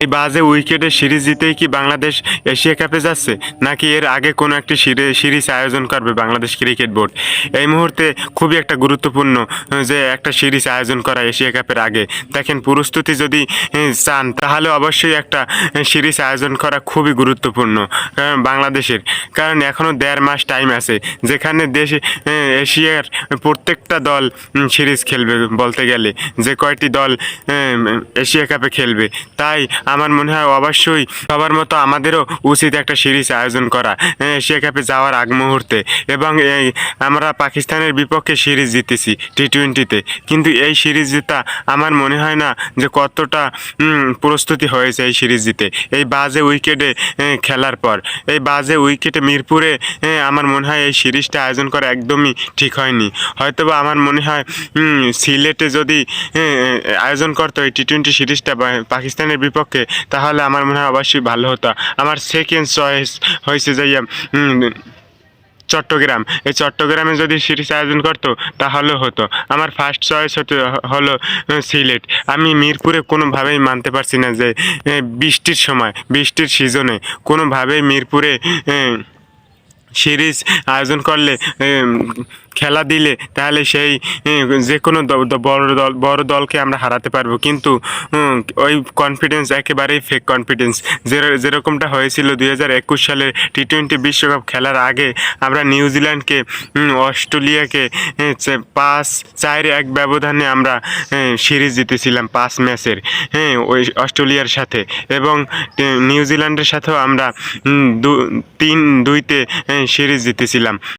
এই বাজে উইকেটে সিরিজ জিতেই কি বাংলাদেশ এশিয়া কাপে যাচ্ছে? নাকি এর আগে কোনো একটি সিরি- সিরিজ আয়োজন করবে বাংলাদেশ ক্রিকেট বোর্ড? এই মুহূর্তে খুবই একটা গুরুত্বপূর্ণ যে একটা সিরিজ আয়োজন করা এশিয়া কাপের আগে। দেখেন, প্রস্তুতি যদি চান, তাহলে অবশ্যই একটা সিরিজ আয়োজন করা খুবই গুরুত্বপূর্ণ কারণ বাংলাদেশের। কারণ এখনও দেড় মাস টাইম আছে, যেখানে দেশে এশিয়ার প্রত্যেকটা দল সিরিজ খেলবে বলতে গেলে। যে কয়টি দল এশিয়া কাপে খেলবে, তাই আমার মনে হয় অবশ্যই সবার মতো আমাদেরও উচিত একটা সিরিজ আয়োজন করা এশিয়া কাপে যাওয়ার আগ মুহূর্তে। এবং এই আমরা পাকিস্তানের বিপক্ষে সিরিজ জিতেছি টি টোয়েন্টিতে কিন্তু এই সিরিজ জেতা আমার মনে হয় না যে কতটা প্রস্তুতি হয়েছে এই সিরিজ জিতে। এই বাজে উইকেটে খেলার পর। এই বাজে উইকেটে মিরপুরে আমার মনে হয় এই সিরিজটা আয়োজন করা একদমই ঠিক হয়নি। হয়তোবা আমার মনে হয় সিলেটে যদি আয়োজন করতো এই টি টোয়েন্টি সিরিজটা পাকিস্তানের বিপক্ষে তাহলে আমার মনে হয় অবশ্যই ভালো হতো। আমার সেকেন্ড চয়েস হয়েছে যে চট্টগ্রাম। এই চট্টগ্রামে যদি সিরিজ আয়োজন করতো, তাহলে হতো। আমার ফার্স্ট চয়েস হতে, হলো সিলেট। আমি মিরপুরে কোনোভাবেই মানতে পারছি না যে বৃষ্টির সময়, বৃষ্টির সিজনে কোনোভাবেই মিরপুরে সিরিজ আয়োজন করলে খেলা দিলে তাহলে সেই যে কোনো বড় দল, বড় দলকে আমরা হারাতে পারব। কিন্তু ওই কনফিডেন্স একেবারেই ফেক কনফিডেন্স যেরকমটা হয়েছিল দুই হাজার একুশ সালে টি টোয়েন্টি বিশ্বকাপ খেলার আগে, আমরা নিউজিল্যান্ডকে অস্ট্রেলিয়াকে পাঁচ চার এক ব্যবধানে আমরা সিরিজ জিতেছিলাম পাঁচ ম্যাচের হ্যাঁ ওই অস্ট্রেলিয়ার সাথে। এবং নিউজিল্যান্ডের সাথেও আমরা দু, তিন দুইতে সিরিজ জিতেছিলাম।